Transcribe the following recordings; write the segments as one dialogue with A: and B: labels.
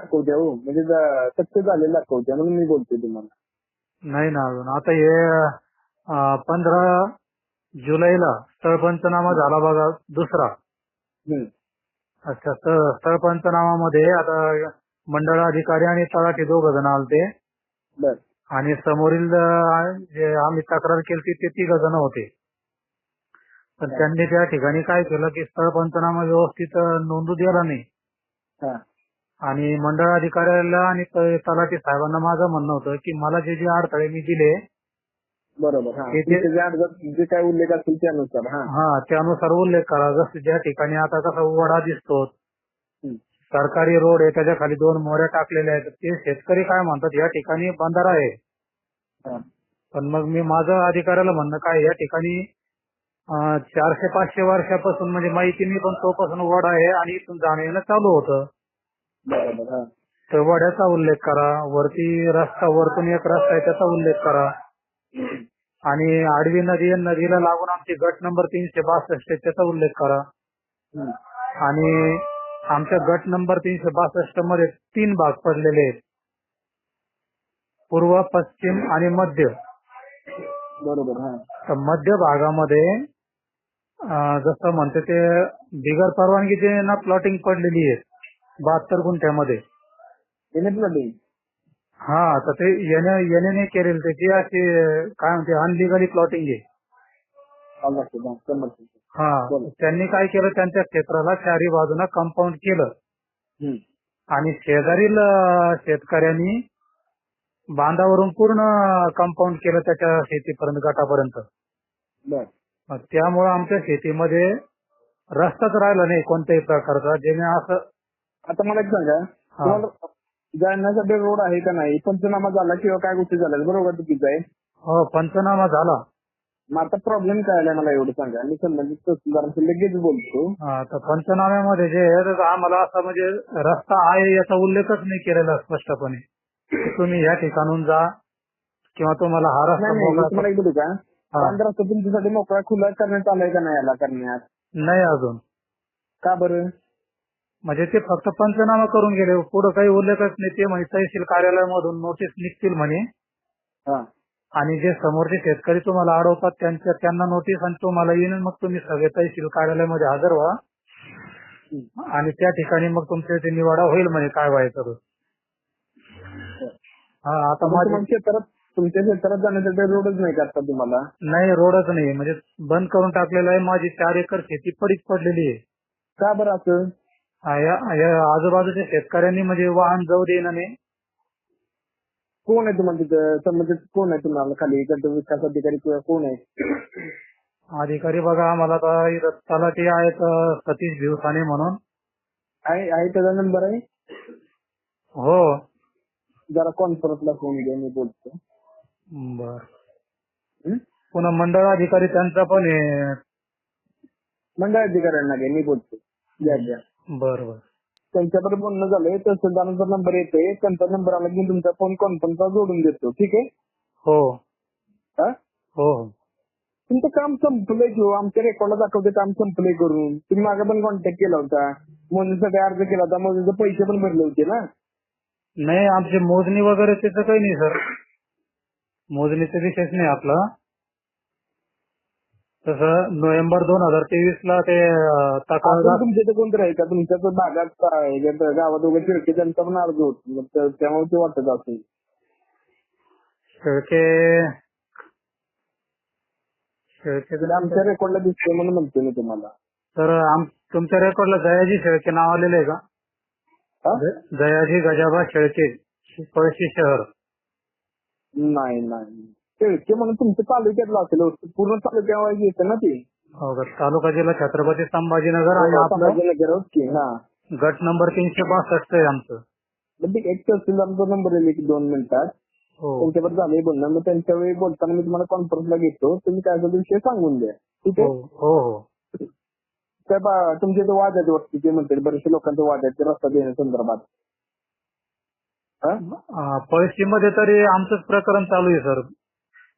A: Pending दाखवत्या हो म्हणजे success झालेलं दाखवत्या म्हणून मी बोलतोय तुम्हाला.
B: नाही ना अजून. आता हे पंधरा जुलैला स्थळ पंचनामा झाला बघा दुसरा.
A: हम्म.
B: अच्छा तर स्थळ पंचनामामध्ये आता मंडळ अधिकारी आणि तळाटी दोघ जण आलते.
A: बर.
B: आणि समोरील अं, जे आम्ही तक्रार केली ते तिघ जण होते. पण त्यांनी त्या ठिकाणी काय केलं की स्थळ पंचनामा व्यवस्थित अं, नोंदू दिला नाही.
A: हा.
B: आणि मंडळ अधिकाऱ्याला आणि त- तलाठी साहेबांना माझं म्हणणं होतं की मला जे जे अडथळे मी दिले
A: बरोबर हा. अर्जात जे काय उल्लेख त्यानुसार हा.
B: हा त्यानुसार उल्लेख करा. जसं ज्या ठिकाणी आता कसा वडा दिसतो. सरकारी रोड आहे त्याच्याखाली दोन मोऱ्या टाकलेल्या आहेत. ते शेतकरी काय म्हणतात या ठिकाणी बंधारा आहे.
A: हा.
B: पण मग मी माझं अधिकाऱ्याला म्हणणं काय या ठिकाणी चारशे पाचशे वर्षापासून म्हणजे माहिती पण तोपासून वडा आहे आणि इथून जाणं येणं चालू होतं.
A: बरोबर हा.
B: तर वड्याचा उल्लेख करा वरती रस्ता वरतून एक रस्ता आहे त्याचा उल्लेख करा. आणि आडवी नदी आहे, नदीला लागून आमची गट नंबर तीनशे बासष्ट आहे त्याचा उल्लेख करा.
A: हम्म.
B: आणि आमच्या गट नंबर तीनशे बासष्टमध्ये तीन भाग पडलेले आहेत. पूर्व पश्चिम आणि मध्य.
A: बरोबर हा.
B: तर मध्य भागामध्ये अं, जसं म्हणते ते बिगर परवानगीचे ना प्लॉटिंग पडलेली आहे. बहात्तर गुंठ्यामध्ये.
A: पेमेंटमध्ये
B: हा तर ते येणे केलेली. त्याची अशी काय म्हणते अनलिगली प्लॉटिंग आहे.
A: हा.
B: हा. त्यांनी काय केलं? त्यांच्या क्षेत्राला चारी बाजूला कंपाऊंड केलं. आणि शेजारील शेतकऱ्यांनी बांधावरून पूर्ण कंपाऊंड केलं त्याच्या शेतीपर्यंत गटापर्यंत. त्यामुळे आमच्या शेतीमध्ये रस्ताच राहिला नाही कोणत्याही प्रकारचा. जेणे असं
A: आता मला एक सांगा. तुम्हाला जाण्यासाठी रोड आहे का नाही? पंचनामा झाला किंवा काय गोष्टी झाल्या? बरोबर चुकीचं आहे?
B: हो पंचनामा झाला.
A: मग आता प्रॉब्लेम काय आलाय मला एवढं सांगा. मी संबंधित तहसीलदारांशी लगेच बोलतो.
B: हा, तर पंचनाम्यामध्ये जे आहे तर आम्हाला असा म्हणजे रस्ता आहे याचा उल्लेखच नाही केलेला स्पष्टपणे. की तुम्ही या ठिकाणून जा किंवा तुम्हाला हा रस्ता
A: नाही नाही मी
B: मोकळा
A: तुम्हाला एक बोलू का?
B: हा.
A: पांढरा रस्ता तुमच्यासाठी मोकळा खुला करण्यात आलाय का नाही याला करण्यात?
B: नाही अजून.
A: का बरं?
B: म्हणजे ते फक्त पंचनामा करून गेले. पुढे काही उल्लेखच नाही. ते म्हणे तहसील कार्यालयामधून नोटीस निघतील म्हणे.
A: हा.
B: आणि जे समोरचे शेतकरी तुम्हाला अडवतात त्यांच्या त्यांना नोटीस आणि तुम्हाला येईन मग तुम्ही सगळे तहसील कार्यालयामध्ये हजर व्हा. आणि त्या ठिकाणी मग तुमच्या ते निवाडा होईल म्हणे काय व्हायचं. हा आता
A: मग
B: माझे
A: तुम्हाला शेतारात तुमच्या शेतारात जाण्यासाठी रोडच नाही करता तुम्हाला?
B: नाही रोडच नाही. म्हणजे बंद करून टाकलेलं आहे. माझी चार एकर शेती पडीक पडलेली आहे.
A: का बरं असं?
B: आजूबाजूच्या शेतकऱ्यांनी म्हणजे वाहन जाऊ देणं नाही
A: कोण आहे तुम्हाला तिथं? संबंधित कोण आहे तुम्हाला खाली? गट विकास अधिकारी किंवा कोण आहे?
B: अधिकारी बघा आम्हाला आता इथं तलाठी आहेत अं, सतीश भिवसाने म्हणून.
A: आहे आहे त्याचा नंबर आहे?
B: हो.
A: जरा कॉन्फरन्सला फोन घ्या मी बोलतो.
B: बर.
A: हं?
B: पुन्हा मंडळ अधिकारी त्यांचा पण आहे.
A: मंडळ अधिकाऱ्यांना घ्या मी बोलतो. घ्या घ्या.
B: बर बर
A: त्यांच्याबरोबर बोलणं झालंय तहसीलदारांचा नंबर येतोय त्यांचा नंबर आला की मी तुमचा फोन कॉन्फरन्सला जोडून देतो ठीक आहे?
B: हो.
A: हा?
B: हो. हो
A: तुमचं काम संपलंय किंवा आमच्या रेकॉर्डला दाखवते काम संपलंय करून. तुम्ही मागे पण कॉन्टॅक्ट केला होता. मोजणीसाठी अर्ज केला होता मोजणीचे पैसे पण भरले होते ना?
B: नाही आमची मोजणी वगैरे त्याचं काही नाही सर. मोजणीचा विषयच नाही आपला.
C: तसं नोव्हेंबर दोन हजार तेवीस ला ते
A: अजून तुमच्या इथे कोणतरी आहे का? तुमच्या तर भागात आहे, ह्याच्यात गावात वगैरे शिरके त्यांचा पण अर्ज होतो. त्यामुळे ते वाटत असेल.
C: शेळके शेळके
A: तर आमच्या रेकॉर्डला दिसतंय म्हणून म्हणतो मी तुम्हाला.
C: तर आम तुमच्या रेकॉर्डला दयाजी शेळके नाव आलेलं आहे का?
A: हा?
C: दयाजी गजाबा शेळके पळशी शहर.
A: नाही नाही. शेळके म्हणून तुमच्या तालुक्यातलं असेल हो. पूर्ण तालुक्यावर येतं ना ते.
C: हो का? तालुका जिल्हा छत्रपती संभाजीनगर आणि आपलं
A: संभाजीनगर ओके हा.
C: गट नंबर तीनशे बासष्ट आहे आमचं.
A: मग ते एक तहसीलदारचा नंबर येईल एक दोन मिनिटात.
C: हो.
A: त्यांच्यावर झालंय बोलणं. मग त्यांच्या वेळी बोलताना मी तुम्हाला कॉन्फरन्सला घेतो. तुम्ही काय असेल तो विषय सांगून द्या. ठीक
C: हो
A: आहे?
C: हो हो
A: काय बा- तुमचे इथे वाद आहेत वाटते ते म्हणते बरेचसे लोकांचे वाद आहेत ते रस्ता देण्यासंदर्भात हा?
C: अं, पळशीमध्ये तरी आमचंच प्रकरण चालू आहे सर.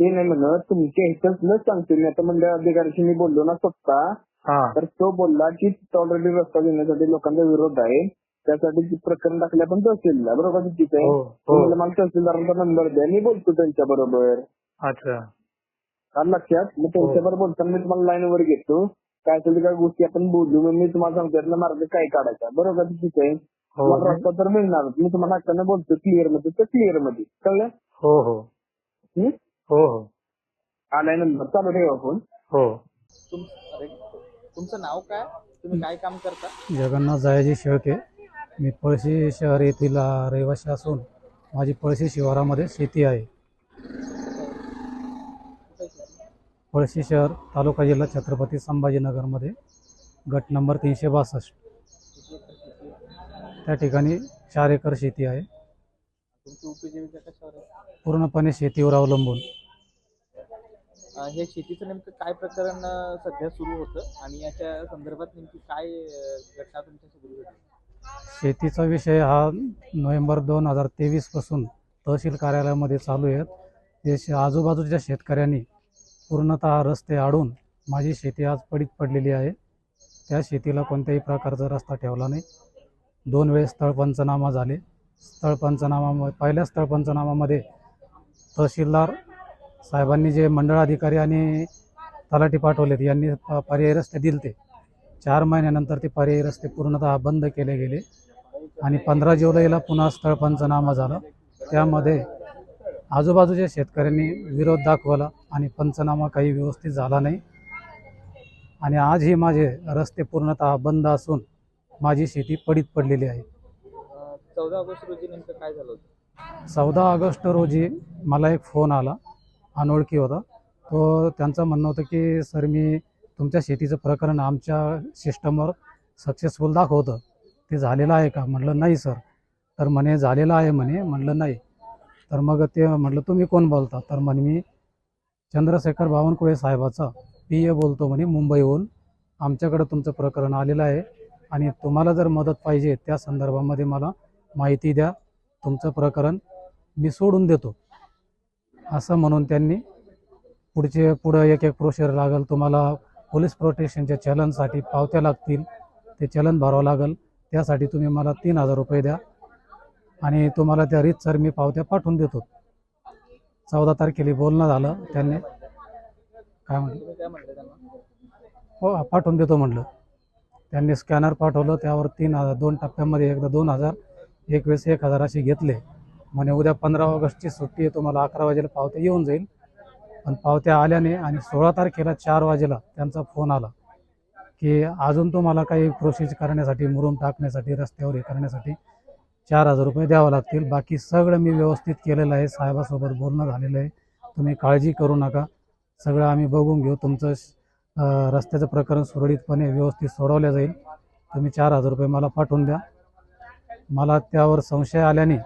A: ते नाही म्हणत तुमच्या ह्याच्याच न सांगतो मी आता मंडळ अधिकाऱ्याशी मी बोललो ना स्वतः.
C: हा.
A: तर तो बोलला की ऑलरेडी रस्ता देण्यासाठी लोकांचा विरोध आहे. त्यासाठी प्रकरण टाकले आपण तहसीलला बरोबर आहे
C: हो हो.
A: मला तहसीलदारांचा नंबर द्या. मी बोलतो त्यांच्या बरोबर.
C: अच्छा.
A: लक्षात मग त्यांच्याबरोबर बोलताना मी तुम्हाला लाईन वर घेतो. काय असेल ते काय गोष्टी आपण बोलू. मग मी तुम्हाला सांगतो यातला मार्ग काय काढायचा? बरोबर ठीक आहे
C: हो.
A: रस्ता तर मिळणार मी तुम्हाला हक्काने बोलतो क्लिअरमध्ये. तर क्लिअरमध्ये. कळलं?
C: हो हो.
A: हं?
C: हो हो.
A: आलाय नंबर चालू ठेवा फोन.
C: हो.
D: तुम- अरे, तुमचं नाव काय? तुम्ही काय काम करता?
C: जगन्नाथ जायाजी शेळके. मी पळशी शहर येथील अ, रहिवासी असून माझी पळशी शिवारामध्ये शेती आहे. पळशी शहर तालुका जिल्हा छत्रपती संभाजीनगरमध्ये. गट नंबर तीनशे बासष्ट. त्या ठिकाणी चार एकर शेती आहे.
D: तुमची उपजीविका कशावर आहे?
C: पूर्णपणे शेतीवर अवलंबून.
D: हे शेतीचं नेमकं काय प्रकरण सध्या सुरू होतं आणि याच्या संदर्भात नेमकी काय घटना तुमच्या सुरू घडली?
C: शेतीचा विषय हा नोव्हेंबर दोन हजार तेवीसपासून तहसील कार्यालयामध्ये चालू आहेत ते शे- आजूबाजूच्या शेतकऱ्यांनी पूर्णतः रस्ते आडून माझी शेती आज पडीत पडलेली आहे. त्या शेतीला कोणत्याही प्रकारचा रस्ता ठेवला नाही. दोन वेळेस स्थळ पंचनामा झाले. स्थळ पंचनामा पहिल्या स्थळ पंचनामामध्ये तहसीलदार साहेबांनी जे मंडळ अधिकारी आणि तलाठी पाठवलेत यांनी पर्यायी रस्ते दिलते. चार महिन्यानंतर ते पर्यायी रस्ते पूर्णतः बंद केले गेले आणि पंधरा जुलैला पुन्हा स्थळ पंचनामा झाला. त्यामध्ये आजूबाजूच्या शेतकऱ्यांनी विरोध दाखवला आणि पंचनामा काही व्यवस्थित झाला नाही. आणि आजही माझे रस्ते पूर्णतः बंद असून माझी शेती पडीत पडलेली आहे.
D: चौदा ऑगस्ट रोजी नेमकं काय झालं होतं?
C: चौदा ऑगस्ट रोजी मला एक फोन आला. अनोळखी होता. तो त्यांचं म्हणणं होतं की सर मी तुमच्या शेतीचं प्रकरण आमच्या सिस्टमवर सक्सेसफुल दाखवतं. ते झालेलं आहे का? म्हटलं नाही सर. तर म्हणे झालेलं आहे म्हणे. म्हटलं नाही. तर मग ते म्हटलं तुम्ही कोण बोलता? तर म्हणे मी चंद्रशेखर बावनकुळे साहेबाचा पी ए बोलतो म्हणे मुंबईहून. आमच्याकडं तुमचं प्रकरण आलेलं आहे आणि तुम्हाला जर मदत पाहिजे त्या संदर्भामध्ये मला माहिती द्या. तुमचं प्रकरण मी सोडून देतो. असं म्हणून त्यांनी पुढचे पुढं एक एक प्रोशर लागेल. तुम्हाला पोलीस प्रोटेक्शनच्या चलनसाठी पावत्या लागतील. ते चलन भरावं लागेल. त्यासाठी तुम्ही मला तीन हजार रुपये द्या. आणि तुम्हाला त्या रीतसर मी पावत्या पाठवून देतो. चौदा तारखेला बोलणं झालं त्यांनी. काय म्हटलं? हो पाठवून देतो म्हटलं. त्यांनी स्कॅनर पाठवलं. त्यावर तीन हजार दोन टप्प्यामध्ये एकदा दोन हजार एक वेळेस एक हजार असे घेतले. म्हणे उद्या पंधरा ऑगस्टची सुट्टी आहे तुम्हाला अकरा वाजेला पावत्या येऊन जाईल. पण पावत्या आल्याने आणि सोळा तारखेला चार वाजेला त्यांचा फोन आला की अजून तुम्हाला काही प्रोसेस करण्यासाठी मुरुम टाकण्यासाठी रस्त्यावर हे करण्यासाठी चार हजार रुपये द्यावं लागतील. बाकी सगळं मी व्यवस्थित केलेलं आहे साहेबासोबत बोलणं झालेलं आहे. तुम्ही काळजी करू नका. सगळं आम्ही बघून घेऊ. तुमचं रस्त्याचं प्रकरण सुरळीतपणे व्यवस्थित सोडवलं जाईल. तुम्ही चार हजार रुपये मला पाठवून द्या. मला त्यावर संशय आल्याने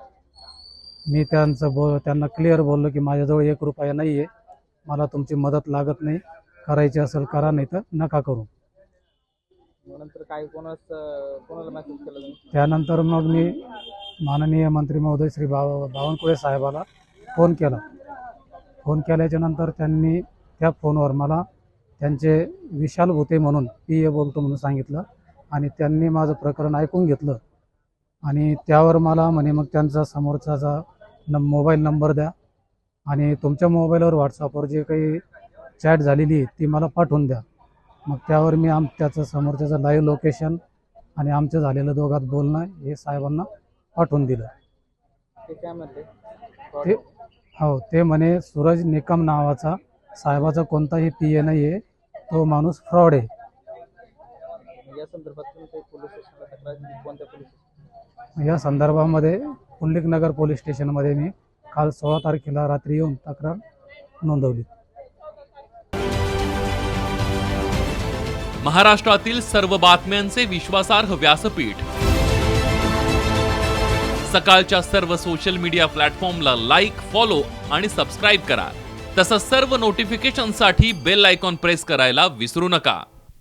C: मी त्यांचं बो त्यांना क्लिअर बोललो की माझ्याजवळ एक रुपया नाही आहे मला तुमची मदत लागत नाही. करायची असेल करा नाही तर नका करू.
D: नंतर काय कोणाच कोणाला मेसेज केला तुम्ही?
C: त्यानंतर मग मी माननीय मंत्री महोदय श्री बाव बावनकुळे साहेबाला फोन केला. फोन केल्याच्यानंतर त्यांनी त्या फोनवर मला त्यांचे विशाल भुते म्हणून पी ए बोलतो म्हणून सांगितलं आणि त्यांनी माझं प्रकरण ऐकून घेतलं. आणि त्यावर मला म्हणे मग त्यांचा समोरचा न मोबाईल नंबर द्या आणि तुमच्या मोबाईलवर व्हॉट्सअपवर जे काही चॅट झालेली आहे ती मला पाठवून द्या. मग त्यावर मी आम त्याचं समोरच्याचं लाईव्ह लोकेशन आणि आमचं झालेलं दोघात बोलणं हे साहेबांना पाठवून दिलं.
D: ते
C: हो ते म्हणे सूरज निकम नावाचा साहेबाचा कोणताही पी ए नाही आहे तो माणूस फ्रॉड आहे.
D: या संदर्भात
C: या संदर्भामध्ये पुंडलिकनगर पोलीस स्टेशनमध्ये मी काल सोळा तारखेला रात्री येऊन तक्रार नोंदवली.
E: महाराष्ट्रातील सर्व बातम्यांचे विश्वासार्ह व्यासपीठ. सकाळच्या सर्व सोशल मीडिया प्लॅटफॉर्मला लाईक फॉलो आणि सबस्क्राईब करा. तसंच सर्व नोटिफिकेशनसाठी बेल आयकॉन प्रेस करायला विसरू नका.